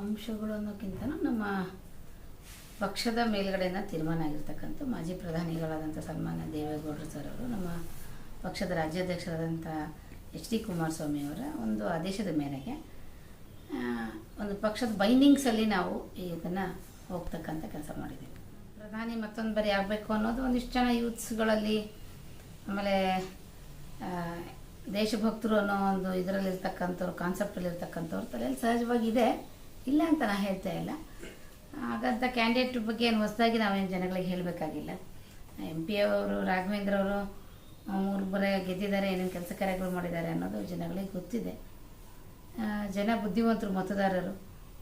ಅಂಶಗಳು ಅನ್ನೋಕ್ಕಿಂತ ನಮ್ಮ ಪಕ್ಷದ ಮೇಲ್ಗಡೆನ ತೀರ್ಮಾನ ಆಗಿರ್ತಕ್ಕಂಥ ಮಾಜಿ ಪ್ರಧಾನಿಗಳಾದಂಥ ಸನ್ಮಾನ್ಯ ದೇವೇಗೌಡರು ಸರ್ ಅವರು, ನಮ್ಮ ಪಕ್ಷದ ರಾಜ್ಯಾಧ್ಯಕ್ಷರಾದಂಥ ಎಚ್ ಡಿ ಕುಮಾರಸ್ವಾಮಿ ಅವರ ಒಂದು ಆದೇಶದ ಮೇರೆಗೆ ಒಂದು ಪಕ್ಷದ ಬೈಂಡಿಂಗ್ಸಲ್ಲಿ ನಾವು ಇದನ್ನು ಹೋಗ್ತಕ್ಕಂಥ ಕೆಲಸ ಮಾಡಿದ್ದೀವಿ. ಪ್ರಧಾನಿ ಮತ್ತೊಂದು ಬಾರಿ ಆಗಬೇಕು ಅನ್ನೋದು ಒಂದಿಷ್ಟು ಜನ ಯೂತ್ಸ್ಗಳಲ್ಲಿ ಆಮೇಲೆ ದೇಶಭಕ್ತರು ಅನ್ನೋ ಒಂದು ಇದರಲ್ಲಿರ್ತಕ್ಕಂಥವ್ರು ಕಾನ್ಸೆಪ್ಟಲ್ಲಿರ್ತಕ್ಕಂಥವ್ರು ತಲೆಯಲ್ಲಿ ಸಹಜವಾಗಿ ಇದೆ ಇಲ್ಲ ಅಂತ ನಾನು ಹೇಳ್ತಾ ಇಲ್ಲ. ಹಾಗಂತ ಕ್ಯಾಂಡಿಡೇಟ್ ಬಗ್ಗೆ ಏನು ಹೊಸದಾಗಿ ನಾವೇನು ಜನಗಳಿಗೆ ಹೇಳಬೇಕಾಗಿಲ್ಲ. ಎಂ ಪಿ ಅವರು, ರಾಘವೇಂದ್ರ ಅವರು ಮೂರು ಬರ ಗೆದ್ದಿದ್ದಾರೆ, ಏನೇನು ಕೆಲಸ ಕಾರ್ಯಗಳು ಮಾಡಿದ್ದಾರೆ ಅನ್ನೋದು ಜನಗಳಿಗೆ ಗೊತ್ತಿದೆ. ಜನ ಬುದ್ಧಿವಂತರು ಮತದಾರರು.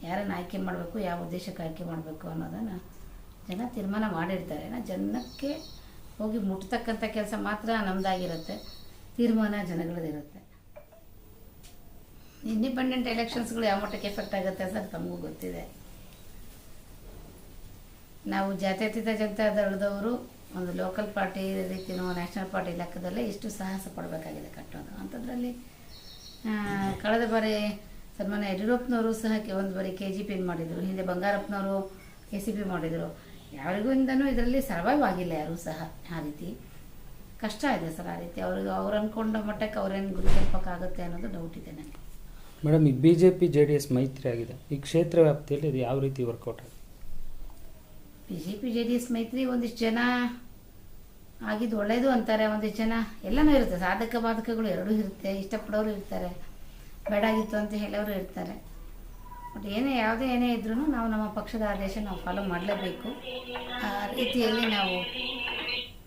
ಯಾರನ್ನು ಆಯ್ಕೆ ಮಾಡಬೇಕು, ಯಾವ ಉದ್ದೇಶಕ್ಕೆ ಆಯ್ಕೆ ಮಾಡಬೇಕು ಅನ್ನೋದನ್ನು ಜನ ತೀರ್ಮಾನ ಮಾಡಿರ್ತಾರೆ. ಜನಕ್ಕೆ ಹೋಗಿ ಮುಟ್ತಕ್ಕಂಥ ಕೆಲಸ ಮಾತ್ರ ನಮ್ಮದಾಗಿರುತ್ತೆ ತೀರ್ಮಾನ ಜನಗಳದಿರುತ್ತೆ ಇಂಡಿಪೆಂಡೆಂಟ್ ಎಲೆಕ್ಷನ್ಸ್ಗಳು ಯಾವ ಮಟ್ಟಕ್ಕೆ ಎಫೆಕ್ಟ್ ಆಗುತ್ತೆ ಅಂತ ತಮಗೂ ಗೊತ್ತಿದೆ. ನಾವು ಜಾತ್ಯತೀತ ಜನತಾ ದಳದವರು ಒಂದು ಲೋಕಲ್ ಪಾರ್ಟಿ ರೀತಿಯೋ ನ್ಯಾಷನಲ್ ಪಾರ್ಟಿ ಲೆಕ್ಕದಲ್ಲೇ ಇಷ್ಟು ಸಾಹಸ ಪಡಬೇಕಾಗಿದೆ ಕಟ್ಟೋದು. ಅಂಥದ್ರಲ್ಲಿ ಕಳೆದ ಬಾರಿ ಸನ್ಮಾನ್ಯ ಯಡಿಯೂರಪ್ಪನವರು ಸಹ ಒಂದು ಬಾರಿ ಕೆ ಜಿ ಪಿ ಮಾಡಿದರು. ಹಿಂದೆ ಬಂಗಾರಪ್ಪನವರು ಕೆ ಸಿ ಪಿ ಮಾಡಿದರು. ಯಾರಿಗೂ ಇಂದನೂ ಇದರಲ್ಲಿ ಸರ್ವೈವ್ ಆಗಿಲ್ಲ ಯಾರೂ ಸಹ ಆ ರೀತಿ. ಕಷ್ಟ ಇದೆ ಸರ್ ಆ ರೀತಿ. ಅವ್ರಿಗೆ ಅವ್ರು ಅಂದ್ಕೊಂಡ ಮಟ್ಟಕ್ಕೆ ಅವ್ರೇನು ಗುರಿ ತಲುಪಕ್ಕಾಗುತ್ತೆ ಅನ್ನೋದು ಡೌಟ್ ಇದೆ ನನಗೆ. ಮೇಡಮ್, ಈ B J P J D S ಮೈತ್ರಿ ಆಗಿದೆ. ಈ ಕ್ಷೇತ್ರ ವ್ಯಾಪ್ತಿಯಲ್ಲಿ ಇದು ಯಾವ ರೀತಿ ವರ್ಕೌಟ್ ಆಗಿದೆ? B J P J D S ಮೈತ್ರಿ ಒಂದಿಷ್ಟು ಜನ ಆಗಿದ್ದು ಒಳ್ಳೆಯದು ಅಂತಾರೆ, ಒಂದಿಷ್ಟು ಜನ ಎಲ್ಲನೂ ಇರುತ್ತೆ. ಸಾಧಕ ಬಾಧಕಗಳು ಎರಡೂ ಇರುತ್ತೆ, ಇಷ್ಟಪಡೋರು ಇರ್ತಾರೆ ಬೇಡಾಗಿತ್ತು ಅಂತ ಹೇಳೋರು ಇರ್ತಾರೆ. ಬಟ್ ಏನೇ, ಯಾವುದೇ ಏನೇ ಇದ್ರೂ ನಾವು ನಮ್ಮ ಪಕ್ಷದ ಆದೇಶ ನಾವು ಫಾಲೋ ಮಾಡಲೇಬೇಕು. ಆ ರೀತಿಯಲ್ಲಿ ನಾವು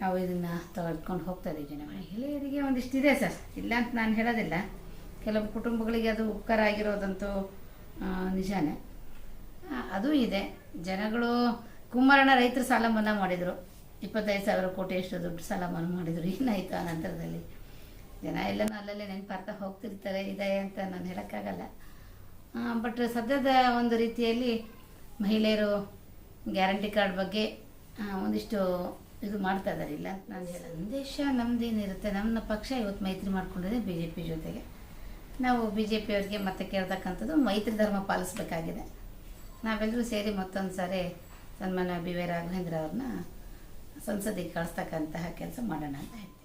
ನಾವು ಇದನ್ನು ತೆಗೆದುಕೊಂಡು ಹೋಗ್ತಾ ಇದ್ದೀವಿ. ಜನ ಮಹಿಳೆಯರಿಗೆ ಒಂದಿಷ್ಟು ಇದೆ ಸರ್. ಇಲ್ಲ ಅಂತ ನಾನು ಹೇಳೋದಿಲ್ಲ. ಕೆಲವು ಕುಟುಂಬಗಳಿಗೆ ಅದು ಉಪಕಾರ ಆಗಿರೋದಂತೂ ನಿಜಾನೇ. ಅದು ಇದೆ. ಜನಗಳು ಕುಮಾರಣ್ಣ ರೈತರು ಸಾಲ ಮನ್ನಾ ಮಾಡಿದರು. ಇಪ್ಪತ್ತೈದು ಸಾವಿರ ಕೋಟಿ ಎಷ್ಟು ದುಡ್ಡು ಸಾಲ ಮನ್ನಾ ಮಾಡಿದರು. ಏನಾಯಿತು ಆ ನಂತರದಲ್ಲಿ? ಜನ ಎಲ್ಲನೂ ಅಲ್ಲಲ್ಲೇ ನೆನಪಾರ್ತಾ ಹೋಗ್ತಿರ್ತಾರೆ, ಇದೆ ಅಂತ ನಾನು ಹೇಳೋಕ್ಕಾಗಲ್ಲ. ಬಟ್ ಸದ್ಯದ ಒಂದು ರೀತಿಯಲ್ಲಿ ಮಹಿಳೆಯರು ಗ್ಯಾರಂಟಿ ಕಾರ್ಡ್ ಬಗ್ಗೆ ಒಂದಿಷ್ಟು ಇದು ಮಾಡ್ತಾ ಇದ್ದಾರೆ ಇಲ್ಲ, ನಾನು ಹೇಳ ಸಂದೇಶ ನಮ್ಮದೇನಿರುತ್ತೆ ನಮ್ಮ ಪಕ್ಷ ಇವತ್ತು ಮೈತ್ರಿ ಮಾಡ್ಕೊಂಡಿದೆ ಬಿ ಜೆ ಪಿ ಜೊತೆಗೆ. ನಾವು ಬಿ ಜೆ ಪಿಯವ್ರಿಗೆ ಮತ್ತೆ ಕೇಳ್ತಕ್ಕಂಥದ್ದು ಮೈತ್ರಿ ಧರ್ಮ ಪಾಲಿಸಬೇಕಾಗಿದೆ. ನಾವೆಲ್ಲರೂ ಸೇರಿ ಮತ್ತೊಂದು ಸಾರಿ ಸನ್ಮಾನ ಬಿ ವೈ ರಾಘವೇಂದ್ರ ಅವ್ರನ್ನ ಸಂಸದಿಗೆ ಕಳಿಸ್ತಕ್ಕಂತಹ ಕೆಲಸ ಮಾಡೋಣ ಅಂತ ಹೇಳ್ತೀನಿ.